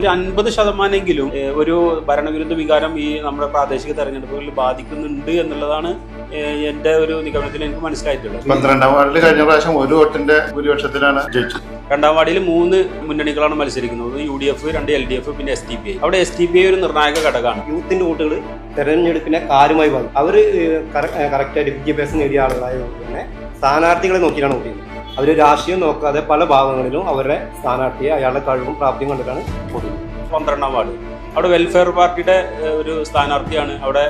ഒരു അൻപത് ശതമാനമെങ്കിലും ഒരു ഭരണവിരുദ്ധ വികാരം ഈ നമ്മുടെ പ്രാദേശിക തെരഞ്ഞെടുപ്പുകളിൽ ബാധിക്കുന്നുണ്ട് എന്നുള്ളതാണ് എന്റെ ഒരു നിഗമനത്തിൽ എനിക്ക് മനസ്സിലായിട്ടുള്ളത്. പന്ത്രണ്ടാം വാർഡിൽ കഴിഞ്ഞ പ്രാവശ്യം ഒരു വോട്ടിന്റെ ഭൂരിപക്ഷത്തിലാണ് ജയിച്ചത്. രണ്ടാം വാർഡിൽ മൂന്ന് മുന്നണികളാണ് മത്സരിക്കുന്നത്. യു ഡി എഫ് രണ്ട് എൽ ഡി എഫ് പിന്നെ എസ് ടി പി ഐ അവിടെ എസ് ടി പി ഐ ഒരു നിർണായക ഘടകമാണ്. യൂത്തിന്റെ വോട്ടുകൾ തെരഞ്ഞെടുപ്പിനെ കാര്യമായി ബാധിക്കും. അവർ കറക്റ്റായിട്ട് വിദ്യാഭ്യാസം നേടിയ ആളുകളായതുകൊണ്ട് തന്നെ സ്ഥാനാർത്ഥികളെ നോക്കിയാണ് വോട്ട് ചെയ്യുന്നത്. അവർ രാഷ്ട്രീയം നോക്കാതെ പല ഭാഗങ്ങളിലും അവരുടെ സ്ഥാനാർത്ഥിയെ അയാളുടെ കഴിവും പ്രാപ്തിയും കണ്ടിട്ടാണ് പൊതുവെ പന്ത്രണ്ടാം വാർഡ്. അവിടെ വെൽഫെയർ പാർട്ടിയുടെ ഒരു സ്ഥാനാർത്ഥിയാണ്. അവിടെ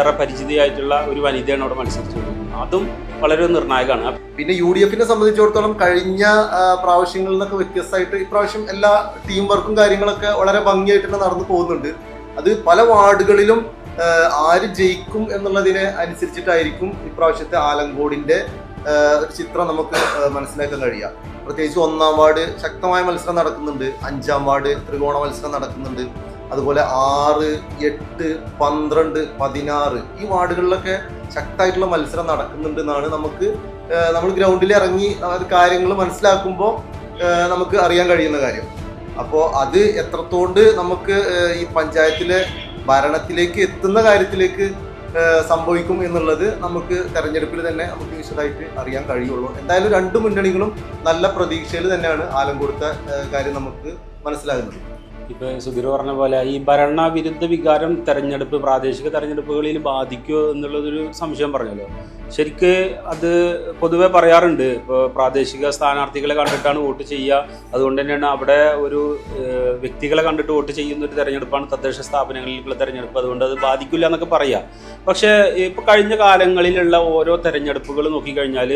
ഏറെ പരിചിതയായിട്ടുള്ള ഒരു വനിതയാണ് അവിടെ മത്സരിച്ചത്. അതും വളരെ നിർണായകമാണ്. പിന്നെ യു ഡി എഫിനെ സംബന്ധിച്ചിടത്തോളം കഴിഞ്ഞ പ്രാവശ്യങ്ങളിൽ നിന്നൊക്കെ വ്യത്യസ്തമായിട്ട് ഇപ്രാവശ്യം എല്ലാ ടീം വർക്കും കാര്യങ്ങളൊക്കെ വളരെ ഭംഗിയായിട്ട് തന്നെ നടന്നു പോകുന്നുണ്ട്. അത് പല വാർഡുകളിലും ആര് ജയിക്കും എന്നുള്ളതിനെ അനുസരിച്ചിട്ടായിരിക്കും ഇപ്രാവശ്യത്തെ ആലങ്കോടിന്റെ ഒരു ചിത്രം നമുക്ക് മനസ്സിലാക്കാൻ കഴിയുക പ്രത്യേകിച്ച് ഒന്നാം വാർഡ് ശക്തമായ മത്സരം നടക്കുന്നുണ്ട്. അഞ്ചാം വാർഡ് ത്രികോണ മത്സരം നടക്കുന്നുണ്ട്. അതുപോലെ ആറ് എട്ട് പന്ത്രണ്ട് പതിനാറ് ഈ വാർഡുകളിലൊക്കെ ശക്തമായിട്ടുള്ള മത്സരം നടക്കുന്നുണ്ട് എന്നാണ് നമുക്ക് നമ്മൾ ഗ്രൗണ്ടിൽ ഇറങ്ങി അത് കാര്യങ്ങൾ മനസ്സിലാക്കുമ്പോൾ നമുക്ക് അറിയാൻ കഴിയുന്ന കാര്യം. അപ്പോൾ അത് എത്രത്തോണ്ട് നമുക്ക് ഈ പഞ്ചായത്തിലെ ഭരണത്തിലേക്ക് എത്തുന്ന കാര്യത്തിലേക്ക് സംഭവിക്കും എന്നുള്ളത് നമുക്ക് തെരഞ്ഞെടുപ്പിൽ തന്നെ നമുക്ക് വിശദമായിട്ട് അറിയാൻ കഴിയുള്ളൂ. എന്തായാലും രണ്ട് മുന്നണികളും നല്ല പ്രതീക്ഷയിൽ തന്നെയാണ് ആലം കൊടുത്ത കാര്യം നമുക്ക് മനസ്സിലാകുന്നത്. ഇപ്പൊ സുധീർ പറഞ്ഞ പോലെ ഈ ഭരണവിരുദ്ധ വികാരം തെരഞ്ഞെടുപ്പ് പ്രാദേശിക തെരഞ്ഞെടുപ്പുകളിൽ ബാധിക്കുമോ എന്നുള്ളതൊരു സംശയം പറഞ്ഞല്ലോ. ശരിക്ക് അത് പൊതുവെ പറയാറുണ്ട്. ഇപ്പോൾ പ്രാദേശിക സ്ഥാനാർത്ഥികളെ കണ്ടിട്ടാണ് വോട്ട് ചെയ്യുക. അതുകൊണ്ട് തന്നെയാണ് അവിടെ ഒരു വ്യക്തികളെ കണ്ടിട്ട് വോട്ട് ചെയ്യുന്ന ഒരു തെരഞ്ഞെടുപ്പാണ് തദ്ദേശ സ്ഥാപനങ്ങളിലേക്കുള്ള തെരഞ്ഞെടുപ്പ്. അതുകൊണ്ട് അത് ബാധിക്കില്ല എന്നൊക്കെ പറയാം. പക്ഷേ ഇപ്പോൾ കഴിഞ്ഞ കാലങ്ങളിലുള്ള ഓരോ തെരഞ്ഞെടുപ്പുകൾ നോക്കിക്കഴിഞ്ഞാൽ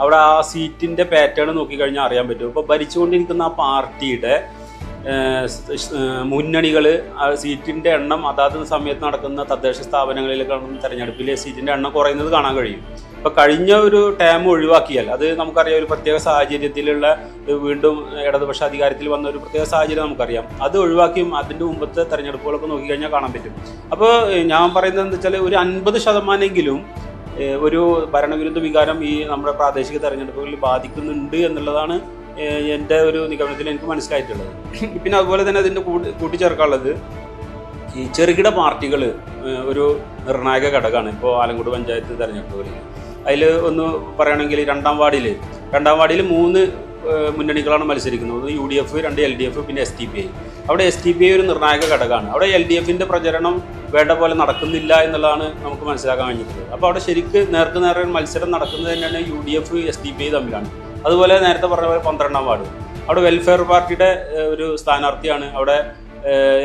അവിടെ ആ സീറ്റിന്റെ പാറ്റേൺ നോക്കിക്കഴിഞ്ഞാൽ അറിയാൻ പറ്റും. ഇപ്പോൾ ഭരിച്ചുകൊണ്ടിരിക്കുന്ന ആ പാർട്ടിയുടെ മുന്നണികൾ സീറ്റിന്റെ എണ്ണം അതാത് സമയത്ത് നടക്കുന്ന തദ്ദേശ സ്ഥാപനങ്ങളിൽ കാണുന്ന തെരഞ്ഞെടുപ്പിലെ സീറ്റിന്റെ എണ്ണം കുറയുന്നത് കാണാൻ കഴിയും. ഇപ്പം കഴിഞ്ഞ ഒരു ടൈം ഒഴിവാക്കിയാൽ അത് നമുക്കറിയാം ഒരു പ്രത്യേക സാഹചര്യത്തിലുള്ള വീണ്ടും ഇടതുപക്ഷ അധികാരത്തിൽ വന്ന ഒരു പ്രത്യേക സാഹചര്യം നമുക്കറിയാം. അത് ഒഴിവാക്കിയും അതിന്റെ മുമ്പത്തെ തെരഞ്ഞെടുപ്പുകളൊക്കെ നോക്കിക്കഴിഞ്ഞാൽ കാണാൻ പറ്റും. അപ്പോൾ ഞാൻ പറയുന്നത് എന്താ വെച്ചാൽ ഒരു അൻപത് ശതമാനമെങ്കിലും ഒരു ഭരണവിരുദ്ധ വികാരം ഈ നമ്മുടെ പ്രാദേശിക തെരഞ്ഞെടുപ്പുകളിൽ ബാധിക്കുന്നുണ്ട് എന്നുള്ളതാണ് എന്റെ ഒരു നിഗമനത്തിൽ എനിക്ക് മനസ്സിലായിട്ടുള്ളത്. പിന്നെ അതുപോലെ തന്നെ അതിന്റെ കൂട്ടി കൂട്ടിച്ചേർക്കാനുള്ളത് ഈ ചെറുകിട പാർട്ടികൾ ഒരു നിർണായക ഘടകമാണ് ഇപ്പോൾ ആലങ്കോട് പഞ്ചായത്ത് തെരഞ്ഞെടുപ്പുകളിൽ അതിൽ ഒന്ന് പറയുകയാണെങ്കിൽ രണ്ടാം വാർഡിൽ രണ്ടാം വാർഡിൽ മൂന്ന് മുന്നണികളാണ് മത്സരിക്കുന്നത്. യു ഡി എഫ് രണ്ട് എൽ ഡി എഫ് പിന്നെ എസ് ടി പി ഐ അവിടെ എസ് ടി പി ഐ ഒരു നിർണായക ഘടകമാണ്. അവിടെ എൽ ഡി എഫിന്റെ പ്രചരണം വേണ്ട പോലെ നടക്കുന്നില്ല എന്നുള്ളതാണ് നമുക്ക് മനസ്സിലാക്കാൻ കഴിഞ്ഞിട്ടുള്ളത്. അപ്പോൾ അവിടെ ശരിക്ക് നേർക്ക് നേരെ മത്സരം നടക്കുന്നത് തന്നെയാണ് U D F S T P I തമ്മിലാണ്. അതുപോലെ നേരത്തെ പറഞ്ഞ പോലെ പന്ത്രണ്ടാം വാർഡ്. അവിടെ വെൽഫെയർ പാർട്ടിയുടെ ഒരു സ്ഥാനാർത്ഥിയാണ്. അവിടെ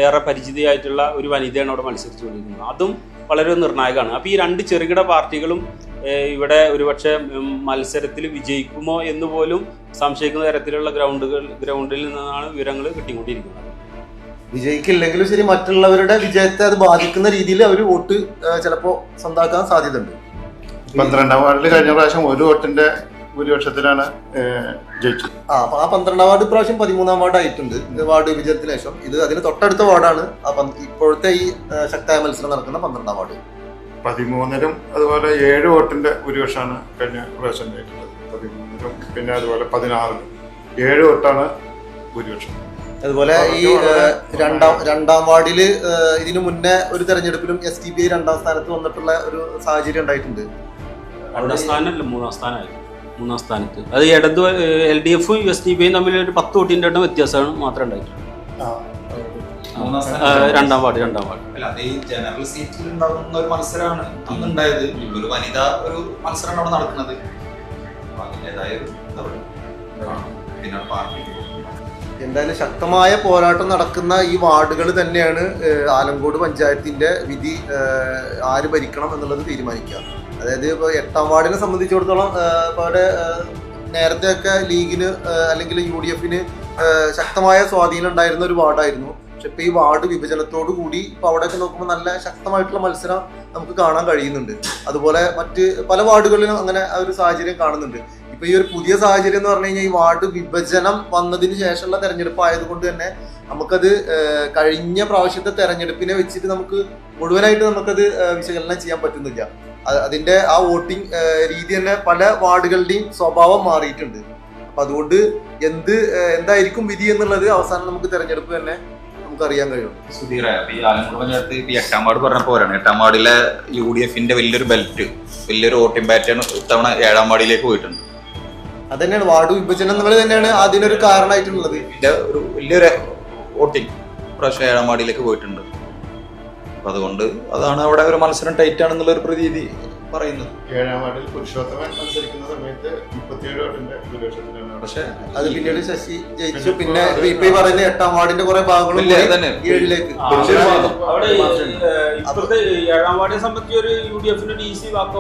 ഏറെ പരിചിതയായിട്ടുള്ള ഒരു വനിതയാണ് അവിടെ മത്സരിച്ചുകൊണ്ടിരിക്കുന്നത്. അതും വളരെ നിർണായകമാണ്. അപ്പോൾ ഈ രണ്ട് ചെറുകിട പാർട്ടികളും ഇവിടെ ഒരുപക്ഷെ മത്സരത്തിൽ വിജയിക്കുമോ എന്ന് പോലും സംശയിക്കുന്ന തരത്തിലുള്ള ഗ്രൗണ്ടുകൾ ഗ്രൗണ്ടിൽ നിന്നാണ് വിവരങ്ങൾ കിട്ടിക്കൊണ്ടിരിക്കുന്നത്. വിജയിക്കില്ലെങ്കിലും ശരി മറ്റുള്ളവരുടെ വിജയത്തെ അത് ബാധിക്കുന്ന രീതിയിൽ അവർ വോട്ട് ചിലപ്പോൾ സ്വന്താക്കാൻ സാധ്യതയുണ്ട്. പന്ത്രണ്ടാം വാർഡിൽ കഴിഞ്ഞ പ്രാവശ്യം ഒരു വോട്ടിന്റെ ഭൂരിപക്ഷത്തിലാണ് ജയിച്ചത്. ആ അപ്പൊ ആ പന്ത്രണ്ടാം വാർഡ് ഇപ്രാവശ്യം പതിമൂന്നാം വാർഡ് ആയിട്ടുണ്ട്. വാർഡ് വിഭജനത്തിന് ശേഷം. ഇത് അതിന് തൊട്ടടുത്ത വാർഡാണ്. ആ ഇപ്പോഴത്തെ ഈ ശക്തമായ മത്സരം നടക്കുന്ന പന്ത്രണ്ടാം വാർഡ്. പതിമൂന്നിലും അതുപോലെ ഏഴ് വോട്ടിന്റെ ഭൂരിപക്ഷമാണ് കഴിഞ്ഞ പ്രാവശ്യം പതിമൂന്നിലും പിന്നെ അതുപോലെ പതിനാറിലും. ഏഴ് വോട്ടാണ് ഭൂരിപക്ഷം. അതുപോലെ ഈ രണ്ടാം രണ്ടാം വാർഡിൽ ഇതിനു മുന്നേ ഒരു തെരഞ്ഞെടുപ്പിലും എസ് ടി ബി ഐ രണ്ടാം സ്ഥാനത്ത് വന്നിട്ടുള്ള ഒരു സാഹചര്യം ഉണ്ടായിട്ടുണ്ട്. രണ്ടാം സ്ഥാനമല്ല മൂന്നാം സ്ഥാനമായി മൂന്നാം സ്ഥാനത്ത്. അത് ഇടത് എൽ ഡി എഫും യു എസ് ഡി പി തമ്മിൽ ഒരു പത്ത് വോട്ടിന്റെ എണ്ണം വ്യത്യാസമാണ് മാത്രം ഉണ്ടായിട്ടുള്ളത് ആ, രണ്ടാം വാർഡ് രണ്ടാം വാർഡ്. അല്ല അത് ഈ ജനറൽ സീറ്റിൽ ഉണ്ടാകുന്ന ഒരു മത്സരമാണ്. അന്നുണ്ടായത് ഒരു വനിതാ ഒരു മത്സരമാണ് അവിടെ നടക്കുന്നത്. അതിന്റെതായ പിന്നെ പാർട്ടി. എന്തായാലും ശക്തമായ പോരാട്ടം നടക്കുന്ന ഈ വാർഡുകൾ തന്നെയാണ് ആലങ്കോട് പഞ്ചായത്തിന്റെ വിധി ആര് ഭരിക്കണം എന്നുള്ളത് തീരുമാനിക്കുക. അതായത് ഇപ്പോൾ എട്ടാം വാർഡിനെ സംബന്ധിച്ചിടത്തോളം ഇപ്പോൾ അവിടെ നേരത്തെയൊക്കെ ലീഗിന് അല്ലെങ്കിൽ യു ഡി എഫിന് ശക്തമായ സ്വാധീനം ഉണ്ടായിരുന്ന ഒരു വാർഡായിരുന്നു. പക്ഷെ ഇപ്പോൾ ഈ വാർഡ് വിഭജനത്തോടു കൂടി ഇപ്പൊ അവിടെയൊക്കെ നോക്കുമ്പോൾ നല്ല ശക്തമായിട്ടുള്ള മത്സരം നമുക്ക് കാണാൻ കഴിയുന്നുണ്ട്. അതുപോലെ മറ്റ് പല വാർഡുകളിലും അങ്ങനെ ആ ഒരു സാഹചര്യം കാണുന്നുണ്ട്. ഇപ്പോൾ ഈ ഒരു പുതിയ സാഹചര്യം എന്ന് പറഞ്ഞു കഴിഞ്ഞാൽ ഈ വാർഡ് വിഭജനം വന്നതിന് ശേഷമുള്ള തെരഞ്ഞെടുപ്പ് ആയതുകൊണ്ട് തന്നെ നമുക്കത് കഴിഞ്ഞ പ്രാവശ്യത്തെ തെരഞ്ഞെടുപ്പിനെ വെച്ചിട്ട് നമുക്ക് മുഴുവനായിട്ട് നമുക്കത് വിശകലനം ചെയ്യാൻ പറ്റുന്നില്ല. അതിന്റെ ആ വോട്ടിംഗ് രീതി തന്നെ പല വാർഡുകളുടെയും സ്വഭാവം മാറിയിട്ടുണ്ട്. അപ്പൊ അതുകൊണ്ട് എന്ത് എന്തായിരിക്കും വിധി എന്നുള്ളത് അവസാനം നമുക്ക് തെരഞ്ഞെടുപ്പ് തന്നെ നമുക്ക് അറിയാൻ കഴിയും. സുധീറ ഈ ആലങ്കോട് പഞ്ചായത്ത് ഇപ്പൊ ഈ എട്ടാം വാർഡ് പറഞ്ഞ പോരാണ് എട്ടാം വാർഡിലെ യു ഡി എഫിന്റെ വലിയൊരു ബെൽറ്റ് വലിയൊരു വോട്ടിംഗ് പാറ്റേൺ ഇത്തവണ ഏഴാം വാർഡിലേക്ക് പോയിട്ടുണ്ട്. അത് തന്നെയാണ് വാർഡ് എന്നുള്ളത് തന്നെയാണ് അതിനൊരു കാരണമായിട്ടുള്ളത്. ഒരു വലിയൊരു വോട്ടിംഗ് പ്രാവശ്യം ഏഴാം വാർഡിലേക്ക് പോയിട്ടുണ്ട്. അപ്പൊ അതുകൊണ്ട് അതാണ് അവിടെ ഒരു മത്സരം ടൈറ്റ് ആണെന്നുള്ള ഒരു പ്രതീതി. പറയുന്നത്. ഏഴാം വാർഡിൽ പുരുഷോത്തമൻ മത്സരിക്കുന്ന സമയത്ത് മുപ്പത്തിയേഴ് വോട്ടിന്റെ ഭൂരിപക്ഷത്തിലാണ് അവിടെ. പക്ഷെ അത് പിന്നീട് ശശി ജയിച്ചു. പിന്നെ ഇപ്പൊ ഈ പറയുന്ന എട്ടാം വാർഡിന്റെ കുറെ ഭാഗങ്ങളും ഏഴിലേക്ക്. അവിടെ ഇപ്പോഴത്തെ ഏഴാം വാർഡിനെ സംബന്ധിച്ച് ഒരു യു ഡി എഫിന്റെ ഡി സി വാക്ക്.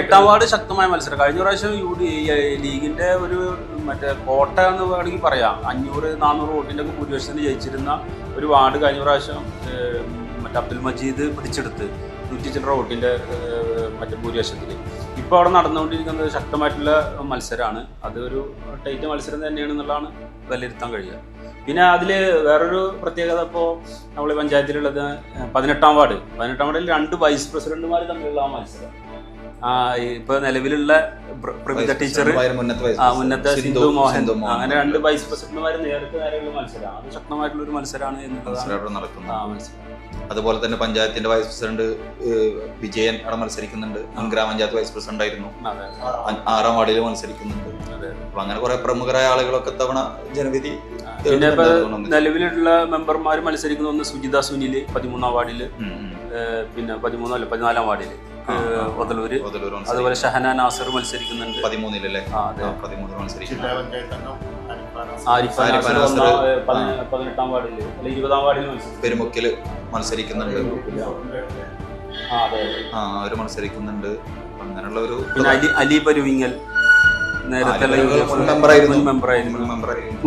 എട്ടാം വാർഡ് ശക്തമായ മത്സരം. കഴിഞ്ഞ പ്രാവശ്യം യു ഡി ലീഗിന്റെ ഒരു മറ്റേ കോട്ട എന്ന് വേണമെങ്കിൽ പറയാം. അഞ്ഞൂറ് നാനൂറ് വോട്ടിന്റെ ഒക്കെ ഭൂരിപക്ഷത്തിന് ജയിച്ചിരുന്ന ഒരു വാർഡ് കഴിഞ്ഞ പ്രാവശ്യം മറ്റേ അബ്ദുൽ മജീദ് പിടിച്ചെടുത്ത് നൂറ്റി ചില്ലറ വോട്ടിന്റെ മറ്റേ ഭൂരിപക്ഷത്തിൽ ഇപ്പോൾ അവിടെ നടന്നുകൊണ്ടിരിക്കുന്നത് ശക്തമായിട്ടുള്ള മത്സരമാണ്. അതൊരു ടൈറ്റ് മത്സരം തന്നെയാണ് എന്നുള്ളതാണ് വിലയിരുത്താൻ കഴിയുക. പിന്നെ അതിൽ വേറൊരു പ്രത്യേകത ഇപ്പോൾ നമ്മൾ പഞ്ചായത്തിലുള്ളത് പതിനെട്ടാം വാർഡ്. പതിനെട്ടാം വാർഡിൽ രണ്ട് വൈസ് പ്രസിഡന്റുമാർ തമ്മിലുള്ള ആ മത്സരം. ആ ഇപ്പൊ നിലവിലുള്ള പ്രവിധ പ്രവിത ടീച്ചർ മുന്നത്തെ സിന്ധു മോഹൻ. അങ്ങനെ രണ്ട് വൈസ് പ്രസിഡന്റുമാർ നേരത്തെ നേരെയുള്ള മത്സരം. അത് ശക്തമായിട്ടുള്ള ഒരു മത്സരമാണ് എന്നുള്ളതാണ് നടക്കുന്ന നടക്കുന്നത്. ആ മത്സരം. അതുപോലെ തന്നെ പഞ്ചായത്തിന്റെ വൈസ് പ്രസിഡന്റ് വിജയൻ അവിടെ മത്സരിക്കുന്നുണ്ട്. മുൻ ഗ്രാമപഞ്ചായത്ത് വൈസ് പ്രസിഡന്റ് ആയിരുന്നു. ആറാം വാർഡിൽ മത്സരിക്കുന്നുണ്ട്. അപ്പൊ അങ്ങനെ കുറെ പ്രമുഖരായ ആളുകളൊക്കെ തവണ ജനവിധി പിന്നെ ഇപ്പൊ എഴുതുന്നുണ്ട്. നിലവിലുള്ള മെമ്പർമാർ മത്സരിക്കുന്ന ഒന്ന് സുജിത സുനിൽ പതിമൂന്നാം വാർഡിൽ പിന്നെ പതിമൂന്നല്ല പതിനാലാം വാർഡിൽ. ഒതലൂര് അതുപോലെ ഷഹന നാസർ മത്സരിക്കുന്നുണ്ട്. പതിമൂന്നിലല്ലേ? പതിനെട്ടാം വാർഡിൽ ഇരുപതാം വാർഡിൽ പെരുമുക്കിൽ. മത്സരിക്കുന്നുണ്ട്. ആ അവർ മത്സരിക്കുന്നുണ്ട്. അങ്ങനെയുള്ള ഒരു അലി പരുവിങ്ങൽ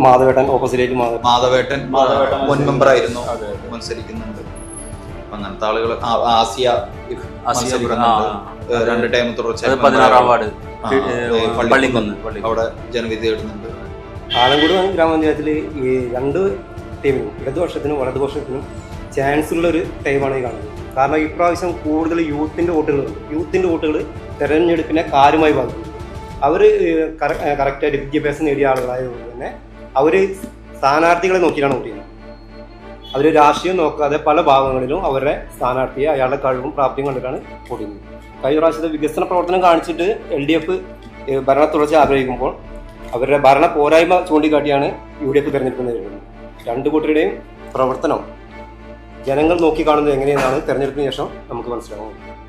മാധവേട്ടൻ ഓപ്പോസിറ്റ് മാധവേട്ടൻ മാധവേട്ടൻ മുൻ മെമ്പർ ആയിരുന്നു. മത്സരിക്കുന്നുണ്ട്. അങ്ങനത്തെ ആളുകൾ ആസിയ രണ്ട് ടൈം തുടർച്ചയായി പതിനാറാം വാർഡ്. പള്ളിക്കുന്ന്. അവിടെ ജനവിധി തേടുന്നുണ്ട്. ആലങ്കൂട് ഗ്രാമപഞ്ചായത്തിൽ ഈ രണ്ട് ടീമിനും ഇടതുപക്ഷത്തിനും വലതുപക്ഷത്തിനും ചാൻസ് ഉള്ള ഒരു ടൈമാണ് ഈ കാണുന്നത്. കാരണം ഇപ്രാവശ്യം കൂടുതൽ യൂത്തിന്റെ വോട്ടുകളുണ്ട് യൂത്തിന്റെ വോട്ടുകൾ തെരഞ്ഞെടുപ്പിനെ കാര്യമായി ബാധിക്കും. അവർ കറക്റ്റായിട്ട് വിദ്യാഭ്യാസം നേടിയ ആളുകളായതുകൊണ്ട് തന്നെ അവർ സ്ഥാനാർത്ഥികളെ നോക്കിയാണ് വോട്ട് ചെയ്യുന്നത്. അവർ രാഷ്ട്രീയം നോക്കാതെ പല ഭാഗങ്ങളിലും അവരുടെ സ്ഥാനാർത്ഥിയെ അയാളുടെ കഴിവും പ്രാപ്തിയും കണ്ടിട്ടാണ് വോട്ട് ചെയ്യുന്നത്. കഴിഞ്ഞ പ്രാവശ്യത്തെ വികസന പ്രവർത്തനം കാണിച്ചിട്ട് എൽ ഡി എഫ് ഭരണ തുടർച്ച ആഗ്രഹിക്കുമ്പോൾ അവരുടെ ഭരണ പോരായ്മ ചൂണ്ടിക്കാട്ടിയാണ് യു ഡി എഫ് തിരഞ്ഞെടുപ്പ് നേരിടുന്നത്. രണ്ട് കൂട്ടരുടെയും പ്രവർത്തനം ജനങ്ങൾ നോക്കിക്കാണുന്നത് എങ്ങനെയെന്നാണ് തെരഞ്ഞെടുപ്പിന് ശേഷം നമുക്ക് മനസ്സിലാവുന്നത്.